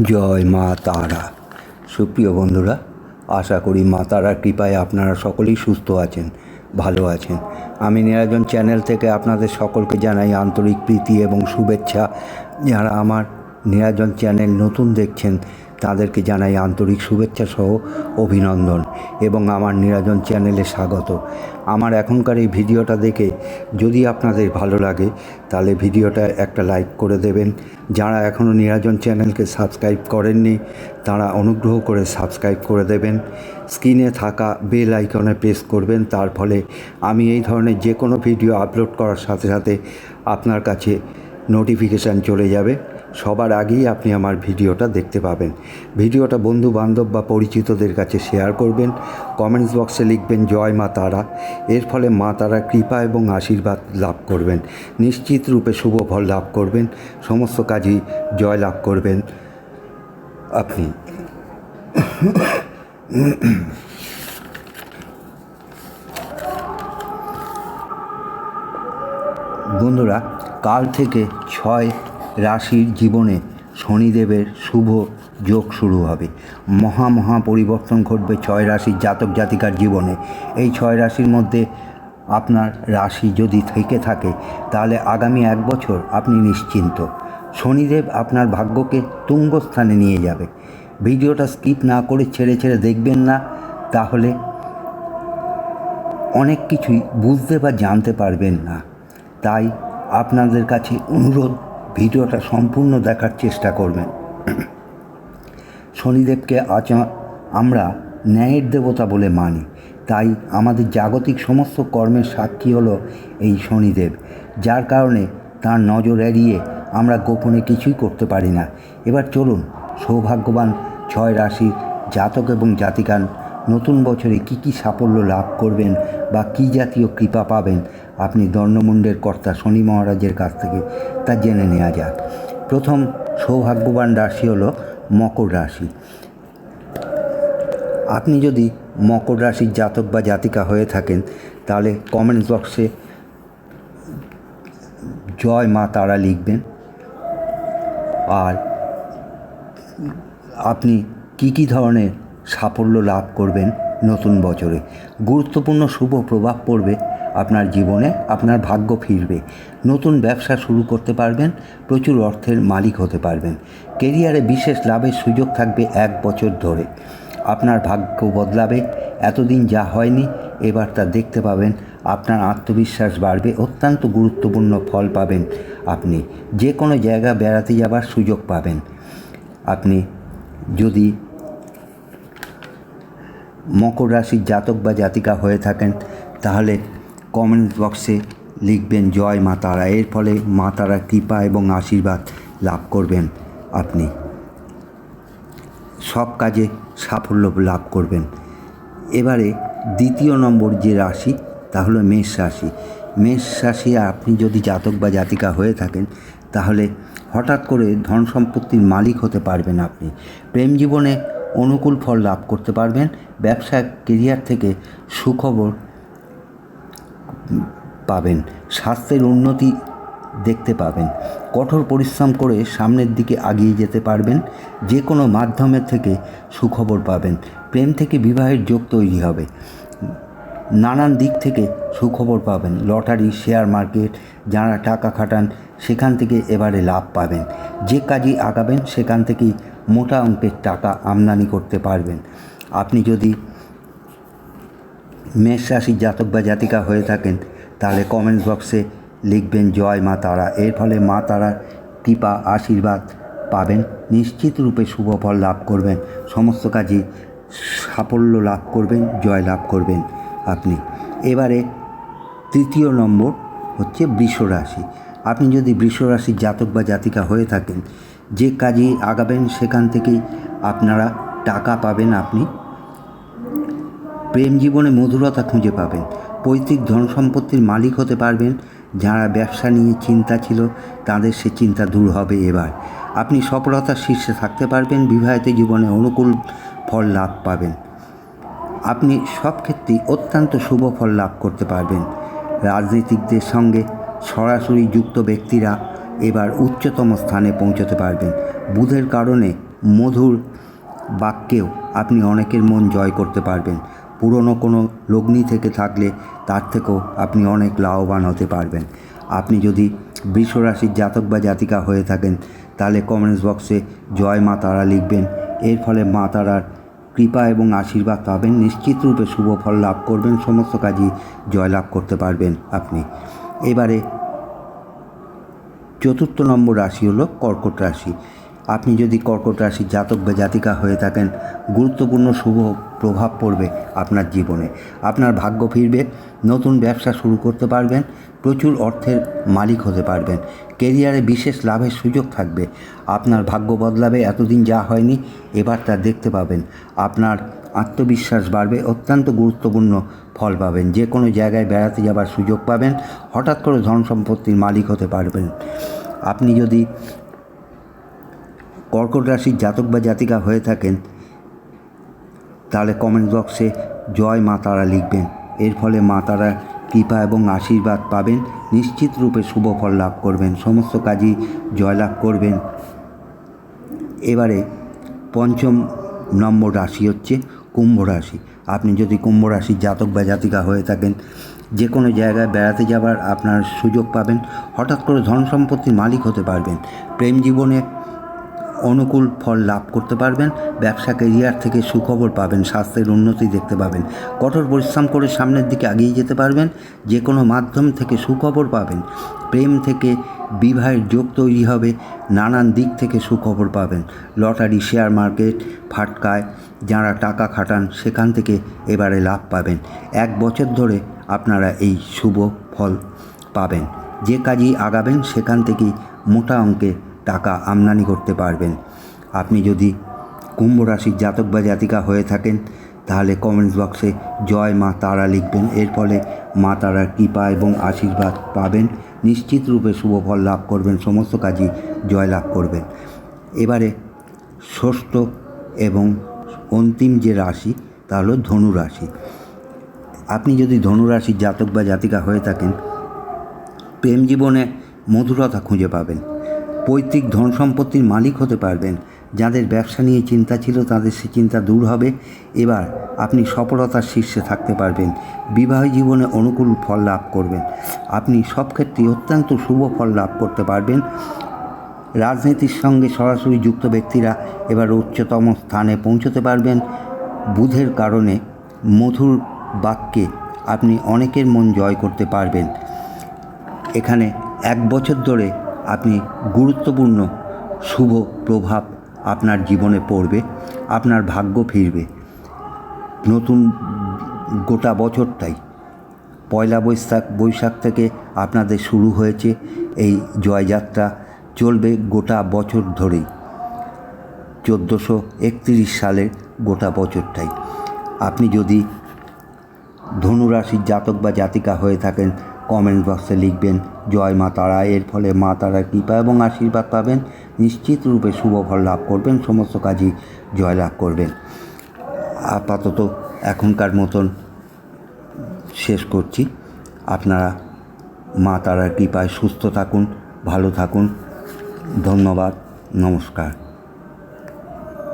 জয় মা তারা। সুপ্রিয় বন্ধুরা, আশা করি মা তারার কৃপায় আপনারা সকলেই সুস্থ আছেন, ভালো আছেন। আমি নিরাজন চ্যানেল থেকে আপনাদের সকলকে জানাই আন্তরিক প্রীতি এবং শুভেচ্ছা। যারা আমার নিরাজন চ্যানেল নতুন দেখছেন তাদেরকে জানাই আন্তরিক শুভেচ্ছা সহ অভিনন্দন এবং আমার নিরাজন চ্যানেলে স্বাগত। আমার এখনকার এই ভিডিওটা দেখে যদি আপনাদের ভালো লাগে, তাহলে ভিডিওটা একটা লাইক করে দেবেন। যারা এখনও নিরাজন চ্যানেলকে সাবস্ক্রাইব করেননি, তারা অনুগ্রহ করে সাবস্ক্রাইব করে দেবেন। স্ক্রিনে থাকা বেল আইকনে প্রেস করবেন, তার ফলে আমি এই ধরনের যে কোনো ভিডিও আপলোড করার সাথে সাথে আপনার কাছে নোটিফিকেশান চলে যাবে। সবার আগেই আপনি আমার ভিডিওটা দেখতে পাবেন। ভিডিওটা বন্ধু বান্ধব বা পরিচিতদের কাছে শেয়ার করবেন। কমেন্টস বক্সে লিখবেন, জয় মা তারা। এর ফলে মা তারা কৃপা এবং আশীর্বাদ লাভ করবেন। নিশ্চিত রূপে শুভ ফল লাভ করবেন। সমস্ত কাজই জয় লাভ করবেন আপনি। বন্ধুরা, কাল থেকে ছয় রাশির জীবনে শনিদেবের শুভ যোগ শুরু হবে। মহা মহা পরিবর্তন ঘটবে ছয় রাশির জাতক জাতিকার জীবনে। এই ছয় রাশির মধ্যে আপনার রাশি যদি থেকে থাকে, তাহলে আগামী এক বছর আপনি নিশ্চিন্ত। শনিদেব আপনার ভাগ্যকে তুঙ্গস্থানে নিয়ে যাবে। ভিডিওটা স্কিপ না করে ছেড়ে ছেড়ে দেখবেন না, তাহলে অনেক কিছুই বুঝতে বা জানতে পারবেন না। তাই আপনাদের কাছে অনুরোধ ভিডিওটা সম্পূর্ণ দেখার চেষ্টা করবেন। শনিদেবকে আজ আমরা ন্যায়ের দেবতা বলে মানি। তাই আমাদের জাগতিক সমস্ত কর্মের সাক্ষী হলো এই শনিদেব, যার কারণে তার নজর এড়িয়ে আমরা গোপনে কিছুই করতে পারি না। এবার চলুন, সৌভাগ্যবান ছয় রাশি জাতক এবং জাতিকান নতুন বছরে কি কি সাফল্য লাভ করবেন বা কি জাতীয় কৃপা পাবেন আপনি দণ্ডমুণ্ডের কর্তা শনি মহারাজের কাছ থেকে তা জেনে নেওয়া যাক। প্রথম সৌভাগ্যবান রাশি হলো মকর রাশি। আপনি যদি মকর রাশির জাতক বা জাতিকা হয়ে থাকেন, তাহলে কমেন্ট বক্সে জয় মা তারা লিখবেন। আর আপনি কি কি ধরনের সাফল্য লাভ করবেন নতুন বছরে? গুরুত্বপূর্ণ শুভ প্রভাব পড়বে আপনার জীবনে আপনার ভাগ্য ফিরবে। নতুন ব্যবসা শুরু করতে পারবেন, প্রচুর অর্থের মালিক হতে পারবেন। কেরিয়ারে বিশেষ লাভের সুযোগ থাকবে এক বছর ধরে। আপনার ভাগ্য বদলাবে, এতদিন যা হয়নি, এবার তা দেখতে পাবেন, আপনার আত্মবিশ্বাস বাড়বে, অত্যন্ত গুরুত্বপূর্ণ ফল পাবেন আপনি যে কোনো জায়গা বেড়াতে যাবার সুযোগ পাবেন। আপনি যদি মকর রাশির জাতক বা জাতিকা হয়ে থাকেন, তাহলে কমেন্ট বক্সে লিখবেন, জয় মা তারা। এর ফলে মা তারা কৃপা এবং আশীর্বাদ লাভ করবেন আপনি। সব কাজে সাফল্য লাভ করবেন। এবারে দ্বিতীয় নম্বর যে রাশি, তা হলো মেষ রাশি। মেষ রাশি আপনি যদি জাতক বা জাতিকা হয়ে থাকেন, তাহলে হঠাৎ করে ধন সম্পত্তির মালিক হতে পারবেন আপনি। প্রেম জীবনে অনুকূল ফল লাভ করতে পারবেন। ব্যবসা কেরিয়ার থেকে সুখবর পাবেন। স্বাস্থ্যের উন্নতি দেখতে পাবেন। কঠোর পরিশ্রম করে সামনের দিকে আগিয়ে যেতে পারবেন। যে কোনো মাধ্যমের থেকে সুখবর পাবেন। প্রেম থেকে বিবাহের যোগ তৈরি হবে। নানান দিক থেকে সুখবর পাবেন। লটারি, শেয়ার মার্কেট, যারা টাকা খাটান, সেখান থেকে এবারে লাভ পাবেন। যে কাজই আগাবেন, সেখান থেকেই মোটা অঙ্কের টাকা আমদানি করতে পারবেন। আপনি যদি মেষ রাশির জাতক বা জাতিকা হয়ে থাকেন, তাহলে কমেন্টস বক্সে লিখবেন, জয় মা তারা। এর ফলে মা তারার কৃপা, আশীর্বাদ পাবেন, নিশ্চিত রূপে শুভ ফল লাভ করবেন, সমস্ত কাজে সাফল্য লাভ করবেন, জয় লাভ করবেন আপনি। এবারে তৃতীয় নম্বর হচ্ছে বৃষ রাশি। আপনি যদি বৃষ রাশির জাতক বা জাতিকা হয়ে থাকেন, যে কাজে আগাবেন, সেখান থেকেই আপনারা টাকা পাবেন আপনি। প্রেম জীবনে মধুরতা খুঁজে পাবেন। পৈতৃক ধন সম্পত্তির মালিক হতে পারবেন। যারা ব্যবসা নিয়ে চিন্তা ছিল, তাদের সে চিন্তা দূর হবে এবার। আপনি সফলতার শীর্ষে থাকতে পারবেন, বিবাহিত জীবনে অনুকূল ফল লাভ পাবেন। আপনি সব ক্ষেত্রেই অত্যন্ত শুভ ফল লাভ করতে পারবেন। রাজনীতিকদের সঙ্গে সরাসরি যুক্ত ব্যক্তিরা এবার উচ্চতম স্থানে পৌঁছতে পারবেন। বুধের কারণে মধুর বাক্যেও আপনি অনেকের মন জয় করতে পারবেন। পুরনো কোনো লগ্নি থেকে থাকলে তার থেকেও আপনি অনেক লাভবান হতে পারবেন। আপনি যদি বৃষ রাশির জাতক বা জাতিকা হয়ে থাকেন, তাহলে কমেন্টস বক্সে জয় মা তারা লিখবেন। এর ফলে মা তারার কৃপা এবং আশীর্বাদ পাবেন। নিশ্চিত রূপে শুভ ফল লাভ করবেন। সমস্ত কাজই জয়লাভ করতে পারবেন আপনি। এবারে চতুর্থ নম্বর রাশি হলো কর্কট রাশি। আপনি যদি কর্কট রাশির জাতক বা জাতিকা হয়ে থাকেন, গুরুত্বপূর্ণ শুভ প্রভাব পড়বে আপনার জীবনে। আপনার ভাগ্য ফিরবে, নতুন ব্যবসা শুরু করতে পারবেন, প্রচুর অর্থের মালিক হতে পারবেন কেরিয়ারে বিশেষ লাভের সুযোগ থাকবে। আপনার ভাগ্য বদলাবে, এতদিন যা হয়নি, এবার তা দেখতে পাবেন। আপনার আত্মবিশ্বাস বাড়বে, অত্যন্ত গুরুত্বপূর্ণ ফল পাবেন। যে কোনো জায়গায় বেড়াতে যাবার সুযোগ পাবেন, হঠাৎ করে ধন সম্পত্তির মালিক হতে পারবেন। আপনি যদি কর্কট রাশির জাতক বা জাতিকা হয়ে থাকেন, তাহলে কমেন্ট বক্সে জয় মা তারা লিখবেন। এর ফলে মা তারা কৃপা এবং আশীর্বাদ পাবেন, নিশ্চিত রূপে শুভ ফল লাভ করবেন, সমস্ত কাজই জয়লাভ করবেন। এবারে পঞ্চম নম্বর রাশি হচ্ছে কুম্ভ রাশি। আপনি যদি কুম্ভ রাশির জাতক বা জাতিকা হয়ে থাকেন, যে কোনো জায়গায় বেড়াতে যাবার আপনার সুযোগ পাবেন, হঠাৎ করে ধন সম্পত্তির মালিক হতে পারবেন। প্রেম জীবনে অনুকূল ফল লাভ করতে পারবেন, ব্যবসা কেরিয়ার থেকে সুখবর পাবেন, স্বাস্থ্যের উন্নতি দেখতে পাবেন, কঠোর পরিশ্রম করে সামনের দিকে এগিয়ে যেতে পারবেন যে কোনো মাধ্যম থেকে সুখবর পাবেন, প্রেম থেকে বিবাহের যোগ তৈরি হবে, নানান দিক থেকে সুখবর পাবেন, লটারি, শেয়ার মার্কেট, ফাটকায় যারা টাকা খাটান সেখান থেকে এবারে লাভ পাবেন, এক বছর ধরে আপনারা এই শুভ ফল পাবেন, যে কাজই আগাবেন সেখান থেকেই মোটা অঙ্কের টাকা আমদানি করতে পারবেন। আপনি যদি কুম্ভ রাশির জাতক বা জাতিকা হয়ে থাকেন, তাহলে কমেন্টস বক্সে জয় মা তারা লিখবেন। এর ফলে মা তারার কৃপা এবং আশীর্বাদ পাবেন। নিশ্চিত রূপে শুভ ফল লাভ করবেন, সমস্ত কাজই জয় লাভ করবেন। এবারে ষষ্ঠ এবং অন্তিম যে রাশি, তা হলো ধনু রাশি। আপনি যদি ধনু রাশির জাতক বা জাতিকা হয়ে থাকেন, প্রেম জীবনে মধুরতা খুঁজে পাবেন। পৈতৃক ধন সম্পত্তির মালিক হতে পারবেন। যাদের ব্যবসা নিয়ে চিন্তা ছিল তাদের সে চিন্তা দূর হবে। এবার আপনি সফলতার শীর্ষে থাকতে পারবেন। বিবাহ জীবনে অনুকূল ফল লাভ করবেন। আপনি সব ক্ষেত্রে অত্যন্ত শুভ ফল লাভ করতে পারবেন। রাজনীতির সঙ্গে সরাসরি যুক্ত ব্যক্তিরা এবার উচ্চতম স্থানে পৌঁছতে পারবেন। বুধের কারণে মধুর বাক্যে আপনি অনেকের মন জয় করতে পারবেন। এখানে এক বছর ধরে আপনি গুরুত্বপূর্ণ শুভ প্রভাব আপনার জীবনে পড়বে, আপনার ভাগ্য ফিরবে। নতুন গোটা বছরটাই, পয়লা বৈশাখ বৈশাখ থেকে আপনাদের শুরু হয়েছে এই জয়যাত্রা, চলবে গোটা বছর ধরেই। চোদ্দোশো একত্রিশ সালের গোটা বছরটাই। আপনি যদি ধনুরাশির জাতক বা জাতিকা হয়ে থাকেন কমেন্ট বক্সে লিখবেন, জয় মা তারা। এর ফলে মা তারার কৃপা এবং আশীর্বাদ পাবেন। নিশ্চিত রূপে শুভ ফল লাভ করবেন, সমস্ত কাজই জয় লাভ করবেন। আপাতত এখনকার মতন শেষ করছি। আপনারা মা তারার কৃপায় সুস্থ থাকুন, ভালো থাকুন। ধন্যবাদ, নমস্কার।